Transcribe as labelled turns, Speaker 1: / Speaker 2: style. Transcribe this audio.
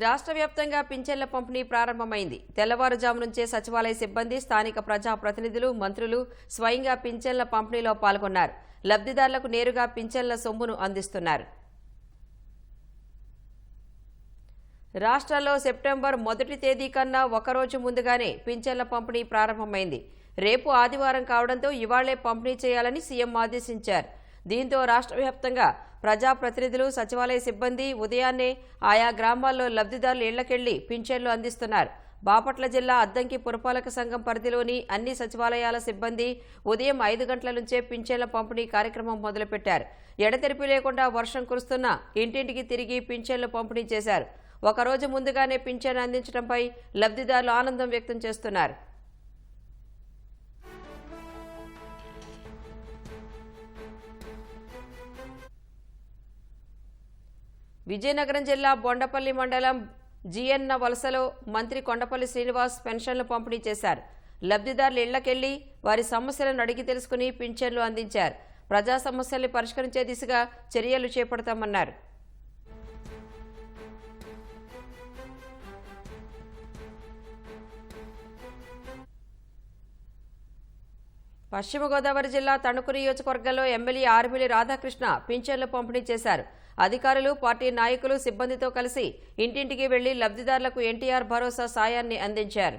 Speaker 1: రాష్ట్ర వ్యాప్తంగా పింఛన్ల పంపిణీ ప్రారంభమైంది. తెల్లవారుజాము నుంచే సచివాలయ సిబ్బంది స్థానిక ప్రజా ప్రతినిధులు మంత్రులు స్వయంగా పింఛన్ల పంపిణీలో పాల్గొన్నారు. లబ్ధిదారులకు నేరుగా పింఛన్ల సొమ్మును అందిస్తున్నారు. రాష్ట్రంలో సెప్టెంబర్ మొదటి తేదీ కన్నా ఒకరోజు ముందుగానే పింఛన్ల పంపిణీ ప్రారంభమైంది. రేపు ఆదివారం కావడంతో ఇవాళ్ళే పంపిణీ చేయాలని సీఎం ఆదేశించారు. దీంతో రాష్ట్ర వ్యాప్తంగా ప్రజాప్రతినిధులు సచివాలయ సిబ్బంది ఉదయాన్నే ఆయా గ్రామాల్లో లబ్ధిదారులు ఇళ్ళకెళ్ళి పింఛన్లు అందిస్తున్నారు. బాపట్ల జిల్లా అద్దంకి పురపాలక సంఘం పరిధిలోని అన్ని సచివాలయాల సిబ్బంది ఉదయం ఐదు గంటల నుంచే పింఛన్ల పంపిణీ కార్యక్రమం మొదలుపెట్టారు. ఎడతెరిపి లేకుండా వర్షం కురుస్తున్నా ఇంటింటికి తిరిగి పింఛన్లు పంపిణీ చేశారు. ఒకరోజు ముందుగానే పింఛన్ అందించడంపై లబ్ధిదారులు ఆనందం వ్యక్తం చేస్తున్నారు. విజయనగరం జిల్లా బొండపల్లి మండలం జిఎన్న వలసలో మంత్రి కొండపల్లి శ్రీనివాస్ పెన్షన్లు పంపిణీ చేశారు. లబ్ధిదారులు ఇళ్ళకెళ్ళి వారి సమస్యలను అడిగి తెలుసుకుని పింఛన్లు అందించారు. ప్రజా సమస్యల్ని పరిష్కరించే దిశగా చర్యలు చేపడతామన్నారు. పశ్చిమ గోదావరి జిల్లా తణుకు నియోజకవర్గంలో ఎమ్మెల్యే ఆర్మిలి రాధాకృష్ణ పింఛన్లు పంపిణీ చేశారు. అధికారులు పార్టీ నాయకులు సిబ్బందితో కలిసి ఇంటింటికి వెళ్ళి లబ్ధిదారులకు ఎన్టీఆర్ భరోసా సాయాన్ని అందించారు.